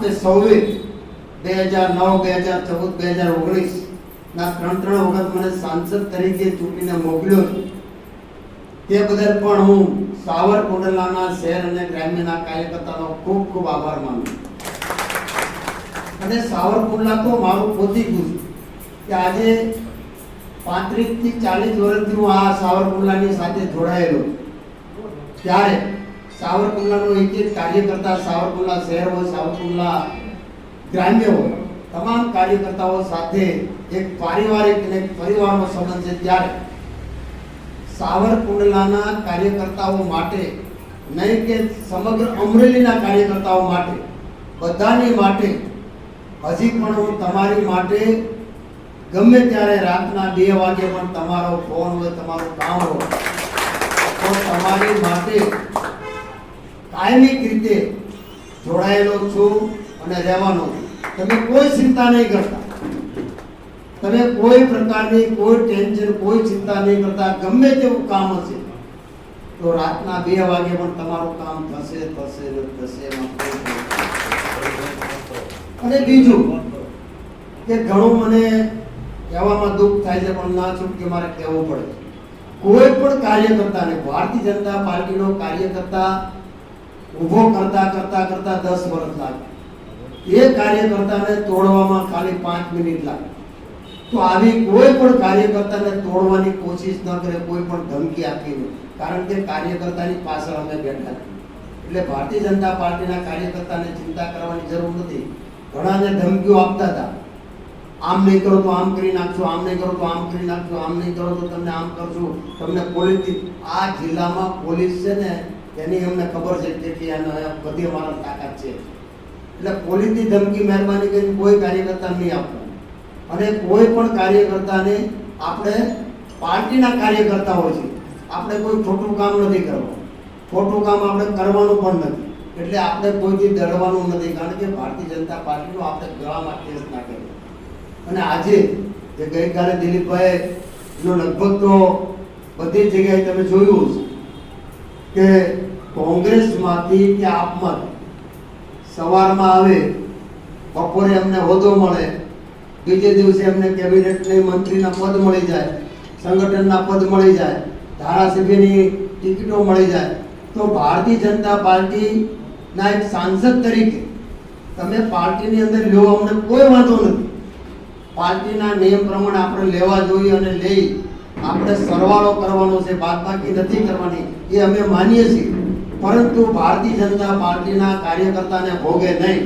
તે બે હજાર નવ બે હજાર ચૌદ બે હજાર ઓગણીસ ના ત્રણ ત્રણ વખત મને સાંસદ તરીકે ચૂંટીને મોકલ્યો તે બદલ પણ હું સાવરકુંડલાના શહેર અને ગ્રામ્યના કાર્યકર્તાનો ખૂબ ખૂબ આભાર માનું. અને સાવરકુંડલા તો મારું પોતી ગુજ કે આજે પાંત્રીસથી ચાલીસ વર્ષથી હું આ સાવરકુંડલાની સાથે જોડાયેલો. ત્યારે સાવરકુંડલાનો એક એક કાર્યકર્તા સાવરકુંડલા શહેર હોય, સાવરકુંડલા ગ્રામ્ય હોય, તમામ કાર્યકર્તાઓ સાથે એક પારિવારિક અને પરિવારનો સંબંધ છે ત્યારે સાવરકુંડલાના કાર્યકર્તાઓ માટે નહીં કે સમગ્ર અમરેલીના કાર્યકર્તાઓ માટે, બધાની માટે, હજી પણ હું તમારી માટે ગમે ત્યારે રાતના બે વાગે પણ તમારો ફોન હોય, તમારું કામ હોય, તો તમારી માટે કાયમિક રીતે જોડાયેલો છું અને રહેવાનો તમે કોઈ ચિંતા નહીં કરતા. તમે કોઈ પ્રકારની કોઈ ટેન્શન કોઈ ચિંતા નહીં કરતા. ગમે તેવું કામ હશે, તો રાતના બે વાગે પણ તમારું કામ થશે થશે થશે અને બીજું કે ઘણું મને કહેવામાં દુઃખ થાય છે, પણ ના છૂટકે મારે કહેવું પડે. કોઈ પણ કાર્યકર્તાને ભારતીય જનતા પાર્ટીનો કાર્યકર્તા ઊભો કરતા કરતા કરતા દસ વર્ષ લાગે એ કાર્યકર્તાને તોડવામાં ખાલી પાંચ મિનિટ લાગે. તો આવી કોઈ પણ કાર્યકર્તાને તોડવાની કોશિશ ન કરે, કોઈ પણ ધમકી આપીને કારણ કે કાર્યકર્તાની પાછળ અમે બેઠા એટલે ભારતીય જનતા પાર્ટીના કાર્યકર્તાને ચિંતા કરવાની જરૂર નથી. ઘણાને ધમકીઓ આપતા હતા. આમ નહીં કરો તો આમ કરી નાખશો, આમ નહીં કરો તો આમ કરી નાખશો, આમ નહીં કરો તો તમને આમ કરશું. તમને પોલીસ આ જિલ્લામાં પોલીસ છે ને એની અમને ખબર છે કે આને બધી અમારા તાકાત છે. એટલે પોલીસની ધમકી મહેરબાની કરીને કોઈ કાર્યકર્તા નહીં આપવું. અને કોઈ પણ કાર્યકર્તાને આપણે પાર્ટીના કાર્યકર્તાઓ છે, આપણે કોઈ ખોટું કામ નથી કરવું ખોટું કામ આપણે કરવાનું પણ નથી. એટલે આપણે કોઈથી ડરવાનું નથી, કારણ કે ભારતીય જનતા પાર્ટીનો આપણે ગળામાં કેસ ના કર્યો અને આજે જે ગઈકાલે દિલીપભાઈ નો લગભગ તો બધી જ જગ્યાએ તમે જોયું હશે. કે કોંગ્રેસમાંથી કે આપમાંથી સવારમાં આવે, બપોરે અમને હોદ્દો મળે, બીજે દિવસે અમને કેબિનેટની મંત્રીના પદ મળી જાય, સંગઠનના પદ મળી જાય, ધારાસભ્યની ટિકિટો મળી જાય. તો ભારતીય જનતા પાર્ટીના એક સાંસદ તરીકે તમે પાર્ટીની અંદર લ્યો, અમને કોઈ વાંધો નથી. પાર્ટીના નિયમ પ્રમાણે આપણે લેવા જોઈએ અને લઈ, આપણે સરવાળો કરવાનો છે, બાદબાકી નથી કરવાની. એ અમે માનીએ છીએ. પરંતુ ભારતીય જનતા પાર્ટીના કાર્યકર્તાને ભોગે નહીં.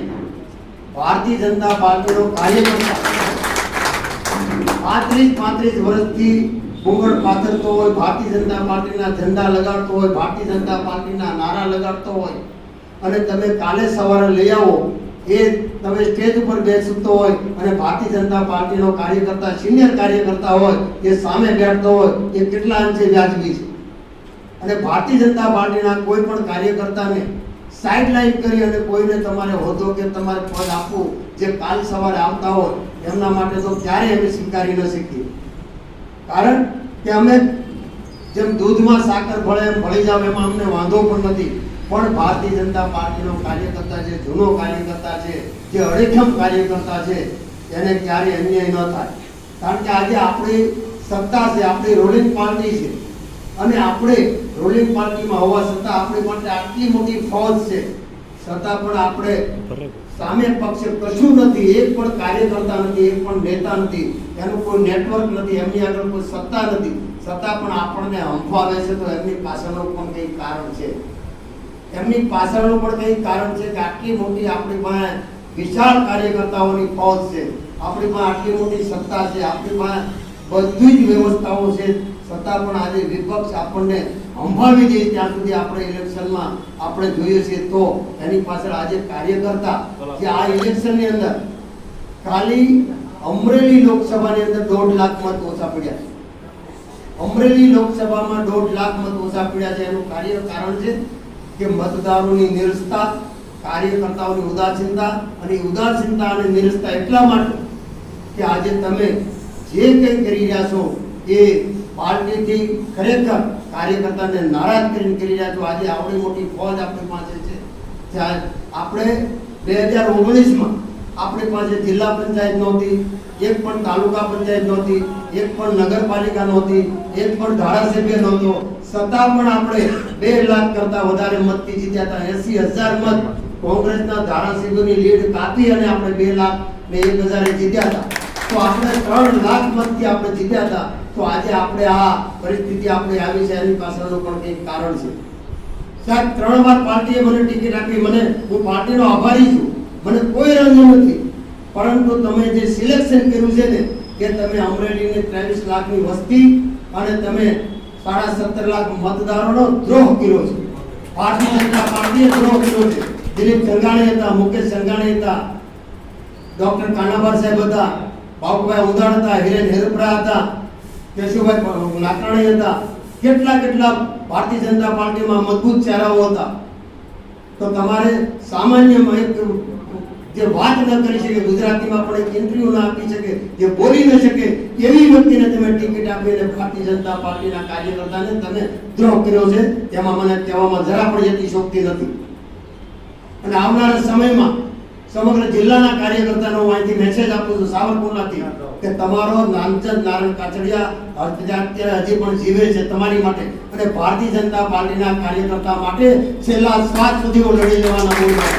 ભારતીય જનતા પાર્ટીનો કાર્યકર્તા પાંત્રીસ પાંત્રીસ વર્ષથી ઘૂંઘટ પાથરતો હોય, ભારતીય જનતા પાર્ટીના ઝંડા લગાડતો હોય, ભારતીય જનતા પાર્ટીના નારા લગાડતો હોય અને તમે કાલે સવારે લઈ આવો, એ તમે સ્ટેજ ઉપર બેસતો હોય અને ભારતીય જનતા પાર્ટીનો કાર્યકર્તા, સિનિયર કાર્યકર્તા હોય, એ સામે બેઠતો હોય, એ કેટલા અંશે વ્યાજબી છે? અને ભારતીય જનતા પાર્ટીના કોઈ પણ કાર્યકર્તાને સાઇડલાઇન કરી અને કોઈને તમારે હોદ્દો કે તમારે પદ આપવું, જે કાલ સવારે આવતા હોય, એમના માટે તો ક્યારેય અમે સ્વીકારી ન શકીએ. કારણ કે અમે જેમ દૂધમાં સાકર ભળે એમ ભળી જાવ, એમાં અમને વાંધો પણ નથી. પણ ભારતીય જનતા પાર્ટીનો કાર્યકર્તા જે જૂનો કાર્યકર્તા છે, જે અડેખમ કાર્યકર્તા છે, એને ક્યારેય અન્યાય ન થાય. કારણ કે આજે આપણી સત્તા છે, આપણી રૂલિંગ પાર્ટી છે. અને આપણે રૂલિંગ પાર્ટીમાં હોવા છતાં આપણી માટે આટલી મોટી ફોજ છે. છતાં પણ આપણે સામે પક્ષે કશું નથી, એક પણ કાર્યકર્તા નથી, એક પણ નેતા નથી, એનું કોઈ નેટવર્ક નથી, એમની આગળ કોઈ સત્તા નથી. છતાં પણ આપણને હંફાવે છે તો એમની પાછળનું પણ કંઈ કારણ છે. એમની પાછળનું પણ કંઈ કારણ છે કે આટલી મોટી આપણી પાસે વિશાળ કાર્યકર્તાઓની ફોજ છે. આપણી પાસે આટલી મોટી સત્તા છે. આપણી પાસે બધી જ વ્યવસ્થાઓ છે. છતાં પણ આજે વિપક્ષ આપણને અંભાવી દે ત્યાં સુધી આપણે ઇલેક્શનમાં આપણે જોઈએ છીએ તો એની પાછળ આજે કાર્યકર્તા કે આ ઇલેક્શનની અંદર ખાલી અમરેલી લોકસભાની અંદર દોઢ લાખ મત ઓછા પડ્યા અમરેલી લોકસભામાં દોઢ લાખ મત ઓછા પડ્યા છે. એનું કાર્ય કારણ છે કે મતદારોની નિરસતા, કાર્યકર્તાઓની ઉદાસીનતા અને ઉદાસીનતા અને નિરસતા એટલા માટે કે આજે તમે જે કંઈ કરી રહ્યા છો એ પાર્ટીથી ખરેખર કાર્યકર્તાને નારાજ કરીને કરી રહ્યા છો. આજે આવડી મોટી ફોજ આપણી પાસે છે. ત્યાં આપણે બે હજાર ઓગણીસમાં આપણી પાસે જિલ્લા પંચાયત નહોતી, એક પણ તાલુકા પંચાયત નહોતી, એક પણ નગરપાલિકા નહોતી, એક પણ ધારાસભ્ય નહોતો. છતાં પણ આપણે બે લાખ કરતા વધારે મતથી જીત્યા હતા. એસી હજાર મત કોંગ્રેસના ધારાસભ્યોની લીડ કાપી અને આપણે બે લાખ ને એક હજારે જીત્યા હતા. તો આપણે ત્રણ લાખ મતથી આપણે જીત્યા હતા. તો આજે આપણે આ પરિસ્થિતિ આપણે આવી છે, એની પાછળનું પણ કંઈક કારણ છે. સાહેબ, ત્રણ વાર પાર્ટીએ મને ટિકિટ આપી. મને, હું પાર્ટીનો આભારી છું. મને કોઈ રંજ નથી. પરંતુ તમે જે સિલેક્શન કર્યું છે ને, કે તમે અમરેલીની ત્રેવીસ લાખની વસ્તી અને તમે સાડા સત્તર લાખ મતદારોનો દ્રોહ કર્યો છે. ભારતીય જનતા પાર્ટીએ દ્રોહ કર્યો છે. દિલીપ સંઘાણી હતા, મુકેશ સંઘાણી હતા, ડોક્ટર કાનાબાર સાહેબ હતા બાબુભાઈ ઉદાણ હતા હિરેન હેરપરા હતા, કેશુભાઈ નાકરાણી હતા, કેટલા કેટલા ભારતીય જનતા પાર્ટીમાં મજબૂત ચહેરાઓ હતા. તો તમારે સામાન્ય જે વાત ન કરી શકે, ગુજરાતીમાં પણ એક ઇન્ટરવ્યુ ના આપી શકે, જે બોલી ન શકે, એવી વ્યક્તિને તમે ટિકિટ આપીને ભારતીય જનતા પાર્ટીના કાર્યકર્તાને તમે દ્રોહ કર્યો છે, તેમાં મને કહેવામાં જરા પણ એટલી શોખતી નથી. અને આવનારા સમયમાં સમગ્ર જિલ્લાના કાર્યકર્તાનો અહીંથી મેસેજ આપું છું સાવરકુંડલાથી કે તમારો નામચંદ નારાયણ કાછડિયા અત્યારે હજી પણ જીવે છે તમારી માટે અને ભારતીય જનતા પાર્ટીના કાર્યકર્તા માટે છેલ્લા શ્વાસ સુધી લડી જવાના મૂંઝાય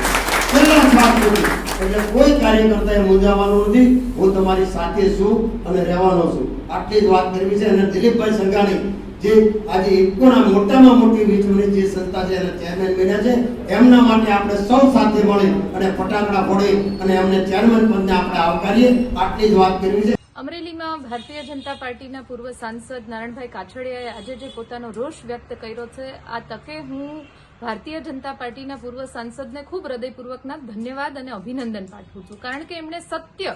છેલ્લા શ્વાસ સુધી. એટલે કોઈ કાર્યકર્તાએ મૂંઝાવાનું નથી. હું તમારી સાથે છું અને રહેવાનો છું. આટલી જ વાત કરવી છે અને દિલીપભાઈ સંઘાણી, જે આજે ઇફકોના મોટામાં મોટી વિશ્વની જે સંસ્થા છે એના ચેરમેન બન્યા છે, એમના માટે આપણે સૌ સાથે મળી અને ફટાકડા ફોડી અને એમને ચેરમેન પદને આપણે આવકારીએ. આટલી જ વાત કરવી છે. અમરેલીમાં ભારતીય જનતા પાર્ટીના પૂર્વ સાંસદ નારણભાઈ કાછડિયાએ આજે જે પોતાનો રોષ વ્યક્ત કર્યો છે, આ તકે હું ભારતીય જનતા પાર્ટીના પૂર્વ સાંસદને ખૂબ હૃદયપૂર્વકના ધન્યવાદ અને અભિનંદન પાઠવું છું. કારણ કે એમણે સત્ય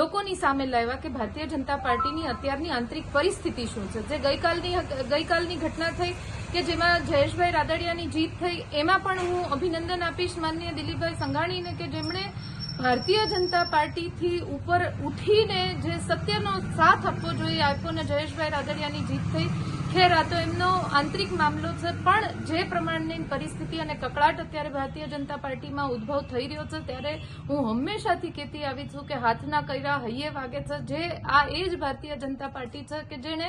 લોકોની સામે લાવ્યા કે ભારતીય જનતા પાર્ટીની અત્યારની આંતરિક પરિસ્થિતિ શું છે. જે ગઈકાલની ગઈકાલની ઘટના થઈ કે જેમાં જયેશભાઈ રાદડિયાની જીત થઈ, એમાં પણ હું અભિનંદન આપીશ માનનીય દિલીપભાઈ સંઘાણીને કે જેમણે ભારતીય જનતા પાર્ટીથી ઉપર ઉઠીને જે સત્યનો સાથ આપવો જોઈએ આપ્યો ને જયેશભાઈ રાદડિયાની જીત થઈ. ખેર, આ તો એમનો આંતરિક મામલો છે, પણ જે પ્રમાણની પરિસ્થિતિ અને કકળાટ અત્યારે ભારતીય જનતા પાર્ટીમાં ઉદ્ભવ થઈ રહ્યો છે, ત્યારે હું હંમેશાથી કહેતી આવી છું કે હાથના કૈરા હૈયે વાગે છે. જે આ એ જ ભારતીય જનતા પાર્ટી છે કે જેને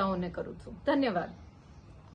નેતાઓને કરું છું. ધન્યવાદ.